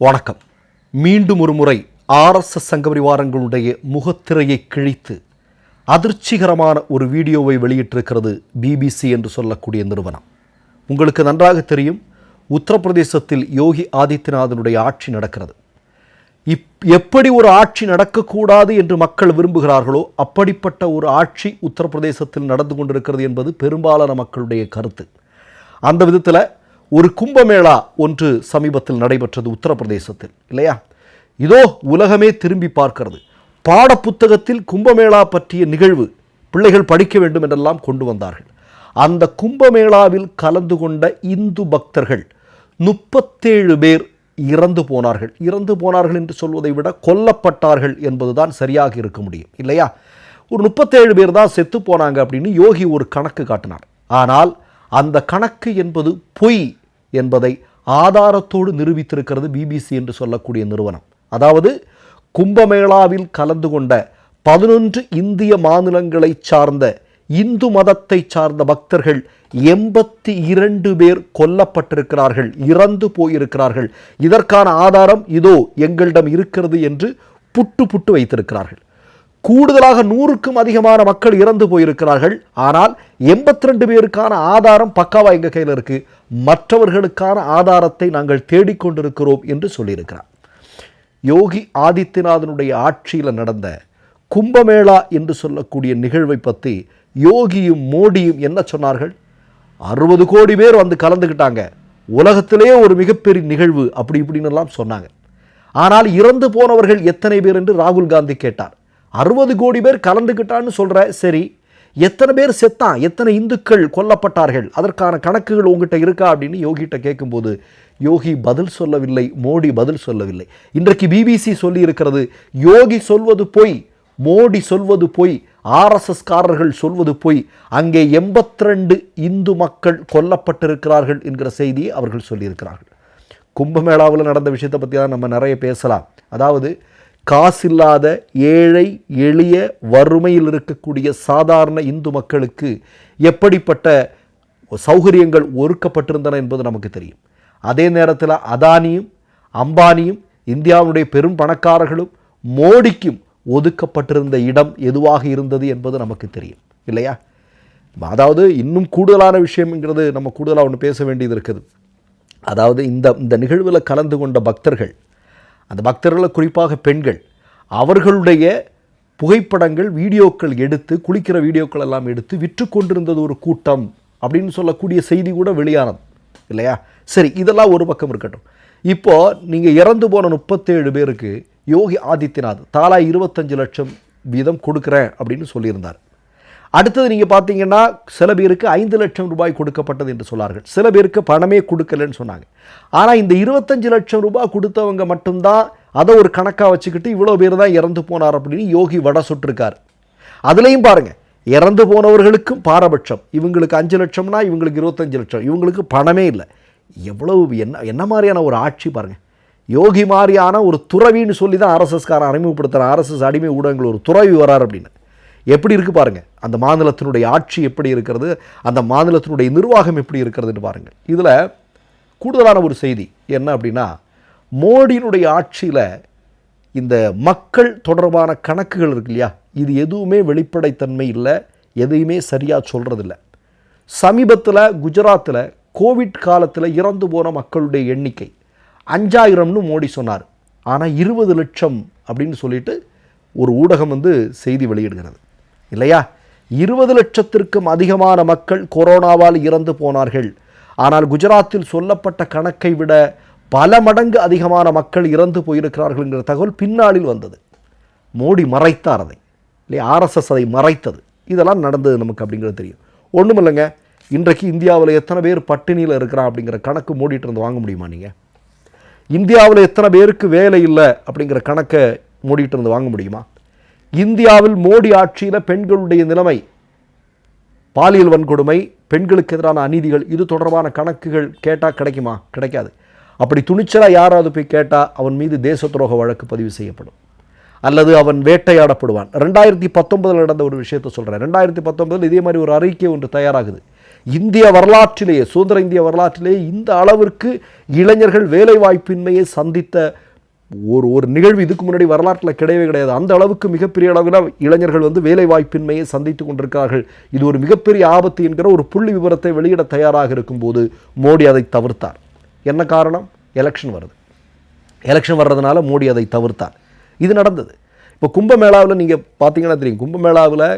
வணக்கம். மீண்டும் ஒரு முறை ஆர்எஸ்எஸ் சங்கபரிவாரங்களுடைய முகத்திரையை கிழித்து அதிர்ச்சிகரமான ஒரு வீடியோவை வெளியிட்டிருக்கிறது பிபிசி என்று சொல்லக்கூடிய நிறுவனம். உங்களுக்கு நன்றாக தெரியும் உத்தரப்பிரதேசத்தில் யோகி ஆதித்யநாதனுடைய ஆட்சி நடக்கிறது. இப் எப்படி ஒரு ஆட்சி நடக்கக்கூடாது என்று மக்கள் விரும்புகிறார்களோ அப்படிப்பட்ட ஒரு ஆட்சி உத்தரப்பிரதேசத்தில் நடந்து கொண்டிருக்கிறது என்பது பெரும்பாலான மக்களுடைய கருத்து. அந்த விதத்தில் ஒரு கும்பமேளா ஒன்று சமீபத்தில் நடைபெற்றது உத்தரப்பிரதேசத்தில் இல்லையா? இதோ உலகமே திரும்பி பார்க்கிறது. பாடப்புத்தகத்தில் கும்பமேளா பற்றிய நிகழ்வு பிள்ளைகள் படிக்க வேண்டும் என்றெல்லாம் கொண்டு வந்தார்கள். அந்த கும்பமேளாவில் கலந்து கொண்ட இந்து பக்தர்கள் முப்பத்தேழு பேர் இறந்து போனார்கள். இறந்து போனார்கள் என்று சொல்வதை விட கொல்லப்பட்டார்கள் என்பதுதான் சரியாக இருக்க முடியும் இல்லையா? ஒரு முப்பத்தேழு பேர் தான் செத்து போனாங்க அப்படின்னு யோகி ஒரு கணக்கு காட்டினார். ஆனால் அந்த கணக்கு என்பது பொய் என்பதை ஆதாரத்தோடு நிரூபித்திருக்கிறது பிபிசி என்று சொல்லக்கூடிய நிறுவனம். அதாவது கும்பமேளாவில் கலந்து கொண்ட பதினொன்று இந்திய மாநிலங்களை சார்ந்த இந்து மதத்தை சார்ந்த பக்தர்கள் எண்பத்தி இரண்டு பேர் கொல்லப்பட்டிருக்கிறார்கள் இறந்து போயிருக்கிறார்கள். இதற்கான ஆதாரம் இதோ எங்களிடம் இருக்கிறது என்று புட்டு புட்டு வைத்திருக்கிறார்கள். கூடுதலாக நூறுக்கும் அதிகமான மக்கள் இறந்து போயிருக்கிறார்கள். ஆனால் எண்பத்தி ரெண்டு பேருக்கான ஆதாரம் பக்காவா எங்கள் கையில் இருக்கு? மற்றவர்களுக்கான ஆதாரத்தை நாங்கள் தேடிக்கொண்டிருக்கிறோம் என்று சொல்லியிருக்கிறார். யோகி ஆதித்யநாதனுடைய ஆட்சியில் நடந்த கும்பமேளா என்று சொல்லக்கூடிய நிகழ்வை பற்றி யோகியும் மோடியும் என்ன சொன்னார்கள்? அறுபது கோடி பேர் வந்து கலந்துக்கிட்டாங்க உலகத்திலேயே ஒரு மிகப்பெரிய நிகழ்வு அப்படி இப்படின்னு எல்லாம் சொன்னாங்க. ஆனால் இறந்து போனவர்கள் எத்தனை பேர் என்று ராகுல் காந்தி கேட்டார். அறுபது கோடி பேர் கலந்துக்கிட்டான்னு சொல்கிற சரி எத்தனை பேர் செத்தான் எத்தனை இந்துக்கள் கொல்லப்பட்டார்கள் அதற்கான கணக்குகள் உங்ககிட்ட இருக்கா அப்படின்னு யோகிட்ட கேட்கும்போது யோகி பதில் சொல்லவில்லை மோடி பதில் சொல்லவில்லை. இன்றைக்கு பிபிசி சொல்லி இருக்கிறது யோகி சொல்வது பொய் மோடி சொல்வது பொய் ஆர்எஸ்எஸ்காரர்கள் சொல்வது பொய் அங்கே எண்பத்திரெண்டு இந்து மக்கள் கொல்லப்பட்டிருக்கிறார்கள் என்கிற செய்தியை அவர்கள் சொல்லியிருக்கிறார்கள். கும்பமேளாவில் நடந்த விஷயத்தை பற்றி தான் நம்ம நிறைய பேசலாம். அதாவது காசில்லாத ஏழை எளிய வறுமையில் இருக்கக்கூடிய சாதாரண இந்து மக்களுக்கு எப்படிப்பட்ட சௌகரியங்கள் ஒருக்கப்பட்டிருந்தன என்பது நமக்கு தெரியும். அதே நேரத்தில் அதானியும் அம்பானியும் இந்தியாவுடைய பெரும் பணக்காரர்களும் மோடிக்கும் ஒதுக்கப்பட்டிருந்த இடம் எதுவாக இருந்தது என்பது நமக்கு தெரியும். இல்லையா? அதாவது இன்னும் கூடுதலான விஷயம்ங்கிறது நம்ம கூடுதலாக ஒன்று பேச வேண்டியது இருக்குது. அதாவது இந்த இந்த நிகழ்வில் கலந்து கொண்ட பக்தர்கள் அந்த பக்தர்களை குறிப்பாக பெண்கள் அவர்களுடைய புகைப்படங்கள் வீடியோக்கள் எடுத்து குளிக்கிற வீடியோக்கள் எல்லாம் எடுத்து விற்று கொண்டிருந்தது ஒரு கூட்டம் அப்படின்னு சொல்லக்கூடிய செய்தி கூட வெளியானது இல்லையா? சரி இதெல்லாம் ஒரு பக்கம் இருக்கட்டும். இப்போது நீங்கள் இறந்து போன முப்பத்தேழு பேருக்கு யோகி ஆதித்யநாத் தாலா இருபத்தஞ்சு லட்சம் வீதம் கொடுக்குறேன் அப்படின்னு சொல்லியிருந்தார். அடுத்தது நீங்கள் பார்த்தீங்கன்னா சில பேருக்கு ஐந்து லட்சம் ரூபாய் கொடுக்கப்பட்டது என்று சொன்னார்கள். சில பேருக்கு பணமே கொடுக்கலன்னு சொன்னாங்க. ஆனால் இந்த இருபத்தஞ்சு லட்சம் ரூபாய் கொடுத்தவங்க மட்டும்தான் அதை ஒரு கணக்காக வச்சுக்கிட்டு இவ்வளோ பேர் தான் இறந்து போனார் அப்படின்னு யோகி வடை சுட்டிருக்கார். அதுலேயும் பாருங்கள் இறந்து போனவர்களுக்கும் பாரபட்சம். இவங்களுக்கு அஞ்சு லட்சம்னா இவங்களுக்கு இருபத்தஞ்சு லட்சம். இவங்களுக்கு பணமே இல்லை. எவ்வளவு என்ன என்ன மாதிரியான ஒரு ஆட்சி பாருங்கள் யோகி மாதிரியான ஒரு துறவின்னு சொல்லி தான் ஆர்எஸ்எஸ்காரன் அறிமுகப்படுத்துகிறார் ஆர்எஸ்எஸ் அடிமை ஊடகங்கள் ஒரு துறவி வரார் அப்படின்னு. எப்படி இருக்குது பாருங்கள் அந்த மாநிலத்தினுடைய ஆட்சி எப்படி இருக்கிறது? அந்த மாநிலத்தினுடைய நிர்வாகம் எப்படி இருக்கிறதுன்னு பாருங்கள் இதில் கூடுதலான ஒரு செய்தி என்ன அப்படின்னா மோடியினுடைய ஆட்சியில் இந்த மக்கள் தொடர்பான கணக்குகள் இருக்கு இல்லையா? இது எதுவுமே வெளிப்படைத்தன்மை இல்லை எதையுமே சரியாக சொல்கிறதில்ல சமீபத்தில் குஜராத்தில் கோவிட் காலத்தில் இறந்து போன மக்களுடைய எண்ணிக்கை அஞ்சாயிரம்னு மோடி சொன்னார். ஆனால் இருபது லட்சம் அப்படின்னு சொல்லிட்டு ஒரு ஊடகம் வந்து செய்தி வெளியிடுகிறது. இல்லையா? இருபது லட்சத்திற்கும் அதிகமான மக்கள் கொரோனாவால் இறந்து போனார்கள். ஆனால் குஜராத்தில் சொல்லப்பட்ட கணக்கை விட பல மடங்கு அதிகமான மக்கள் இறந்து போயிருக்கிறார்கள் என்கிற தகவல் பின்னாளில் வந்தது. மோடி மறைத்தார் அதை. இல்லையா? ஆர்எஸ்எஸ் அதை மறைத்தது. இதெல்லாம் நடந்தது நமக்கு அப்படிங்கிறது தெரியும். ஒன்றும் இல்லைங்க இன்றைக்கு இந்தியாவில் எத்தனை பேர் பட்டினியில் இருக்கிறான் அப்படிங்கிற கணக்கு மோடிட்டு இருந்து வாங்க முடியுமா நீங்கள் இந்தியாவில் எத்தனை பேருக்கு வேலை இல்லை அப்படிங்கிற கணக்கை மூடிட்டு இருந்து வாங்க முடியுமா? இந்தியாவில் மோடி ஆட்சியில் பெண்களுடைய நிலைமை பாலியல் வன்கொடுமை பெண்களுக்கு எதிரான அநீதிகள் இது தொடர்பான கணக்குகள் கேட்டால் கிடைக்குமா? கிடைக்காது. அப்படி துணிச்சலாக யாராவது போய் கேட்டால் அவன் மீது தேச துரோக வழக்கு பதிவு செய்யப்படும். அல்லது அவன் வேட்டையாடப்படுவான். ரெண்டாயிரத்தி பத்தொன்பதில் நடந்த ஒரு விஷயத்தை சொல்கிறேன் ரெண்டாயிரத்தி பத்தொன்பதில் இதே மாதிரி ஒரு அறிக்கை ஒன்று தயாராகுது. இந்திய வரலாற்றிலேயே சுதந்திர இந்திய வரலாற்றிலேயே இந்த அளவிற்கு இளைஞர்கள் வேலைவாய்ப்பின்மையை சந்தித்த ஒரு ஒரு நிகழ்வு இதுக்கு முன்னாடி வரலாற்றில் கிடையவே கிடையாது. அந்த அளவுக்கு மிகப்பெரிய அளவில் இளைஞர்கள் வந்து வேலைவாய்ப்பின்மையை சந்தித்து கொண்டிருக்கிறார்கள் இது ஒரு மிகப்பெரிய ஆபத்து என்கிற ஒரு புள்ளி விவரத்தை வெளியிட தயாராக இருக்கும்போது மோடி அதை தவிர்த்தார். என்ன காரணம்? எலெக்ஷன் வருது. எலெக்ஷன் வர்றதுனால மோடி அதை தவிர்த்தார். இது நடந்தது. இப்போ கும்பமேளாவில் நீங்கள் பார்த்தீங்கன்னா தெரியும் கும்பமேளாவில்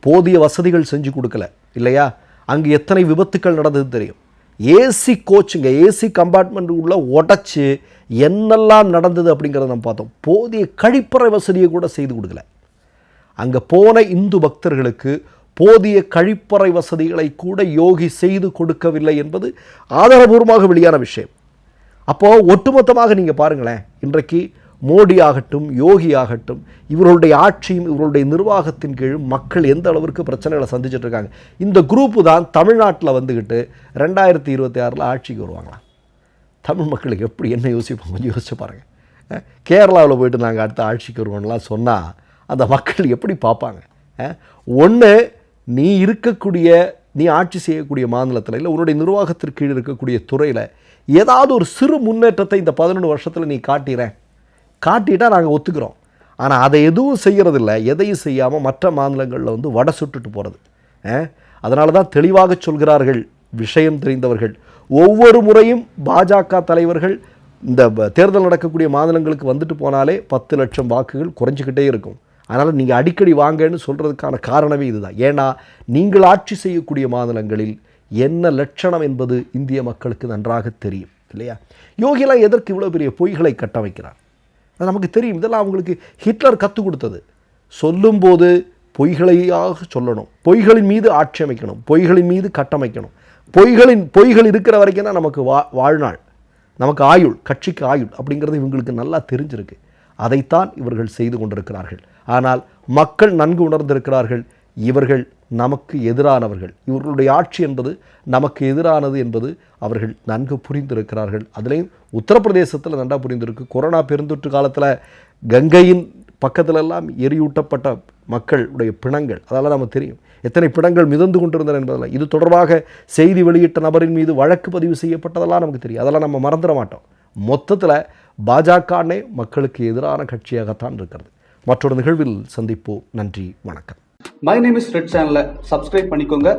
போதிய வசதிகள் செஞ்சு கொடுக்கல இல்லையா? அங்கே எத்தனை விபத்துக்கள் நடந்தது தெரியும். ஏசி கோச்சுங்க ஏசி கம்பார்ட்மெண்ட் உள்ள உடச்சி என்னெல்லாம் நடந்தது அப்படிங்கிறத நம்ம பார்த்தோம். போதிய கழிப்பறை வசதியை கூட செய்து கொடுக்கல. அங்கே போன இந்து பக்தர்களுக்கு போதிய கழிப்பறை வசதிகளை கூட யோகி செய்து கொடுக்கவில்லை என்பது ஆதாரபூர்வமாக வெளியான விஷயம். அப்போது ஒட்டுமொத்தமாக நீங்கள் பாருங்களேன் இன்றைக்கு மோடி ஆகட்டும் யோகி ஆகட்டும் இவர்களுடைய ஆட்சியும் இவர்களுடைய நிர்வாகத்தின் கீழ் மக்கள் எந்த அளவிற்கு பிரச்சனைகளை சந்திச்சுட்டு இருக்காங்க. இந்த குரூப்பு தான் தமிழ்நாட்டில் வந்துக்கிட்டு ரெண்டாயிரத்தி இருபத்தி ஆறில் ஆட்சிக்கு வருவாங்களாம். தமிழ் மக்களுக்கு எப்படி என்ன யோசிப்போம்? கொஞ்சம் யோசிச்சு பாருங்கள் கேரளாவில் போயிட்டு நாங்கள் அடுத்த ஆட்சிக்கு வருவோம்லாம் சொன்னால் அந்த மக்கள் எப்படி பார்ப்பாங்க? ஒன்று நீ இருக்கக்கூடிய நீ ஆட்சி செய்யக்கூடிய மாநிலத்தில் இல்லை உன்னுடைய நிர்வாகத்திற்கு கீழ் இருக்கக்கூடிய துறையில் ஏதாவது ஒரு சிறு முன்னேற்றத்தை இந்த பதினொன்று வருஷத்தில் நீ காட்டிறேன் காட்டிட்டால் நாங்கள் ஒத்துக்கிறோம். ஆனால் அதை எதுவும் செய்கிறதில்ல எதையும் செய்யாமல் மற்ற மாநிலங்களில் வந்து வடை சுட்டுட்டு போகிறது அதனால தான் தெளிவாக சொல்கிறார்கள் விஷயம் தெரிந்தவர்கள். ஒவ்வொரு முறையும் பாஜக தலைவர்கள் இந்த தேர்தல் நடக்கக்கூடிய மாநிலங்களுக்கு வந்துட்டு போனாலே பத்து லட்சம் வாக்குகள் குறைஞ்சிக்கிட்டே இருக்கும். அதனால் நீங்கள் அடிக்கடி வாங்கன்னு சொல்கிறதுக்கான காரணமே இதுதான். ஏன்னா நீங்கள் ஆட்சி செய்யக்கூடிய மாநிலங்களில் என்ன லட்சணம் என்பது இந்திய மக்களுக்கு நன்றாக தெரியும் இல்லையா? யோகிலாம் எதற்கு இவ்வளோ பெரிய பொய்களை கட்டமைக்கிறார்? அது நமக்கு தெரியும். இதெல்லாம் அவங்களுக்கு ஹிட்லர் கற்றுக் கொடுத்தது. சொல்லும்போது பொய்களையாக சொல்லணும். பொய்களின் மீது ஆட்சி அமைக்கணும். பொய்களின் மீது கட்டமைக்கணும். பொய்களின் பொய்கள் இருக்கிற வரைக்கும் தான் நமக்கு வா வாழ்நாள். நமக்கு ஆயுள் கட்சிக்கு ஆயுள் அப்படிங்கிறது இவங்களுக்கு நல்லா தெரிஞ்சிருக்கு. அதைத்தான் இவர்கள் செய்து கொண்டிருக்கிறார்கள். ஆனால் மக்கள் நன்கு உணர்ந்திருக்கிறார்கள். இவர்கள் நமக்கு எதிரானவர்கள். இவர்களுடைய ஆட்சி என்பது நமக்கு எதிரானது என்பது அவர்கள் நன்கு புரிந்திருக்கிறார்கள். அதுலேயும் உத்தரப்பிரதேசத்தில் நன்றா புரிந்திருக்கு. கொரோனா பெருந்தொற்று காலத்தில் கங்கையின் பக்கத்துல எல்லாம் எரியூட்டப்பட்ட மக்களுடைய பிணங்கள். அதெல்லாம் நமக்கு தெரியும். எத்தனை பிணங்கள் மிதந்து கொண்டிருந்தன என்பதெல்லாம். இது தொடர்பாக செய்தி வெளியிட்ட நபரின் மீது வழக்கு பதிவு செய்யப்பட்டதெல்லாம் நமக்கு தெரியும். அதெல்லாம் நம்ம மறந்துட மாட்டோம். மொத்தத்தில் பாஜகனே மக்களுக்கு எதிரான கட்சியாகத்தான் இருக்கிறது. மற்றொரு நிகழ்வில் சந்திப்போம். நன்றி. வணக்கம். மை நேம் இஸ் ரெட் சேனலை சப்ஸ்கிரைப் பண்ணிக்கோங்க.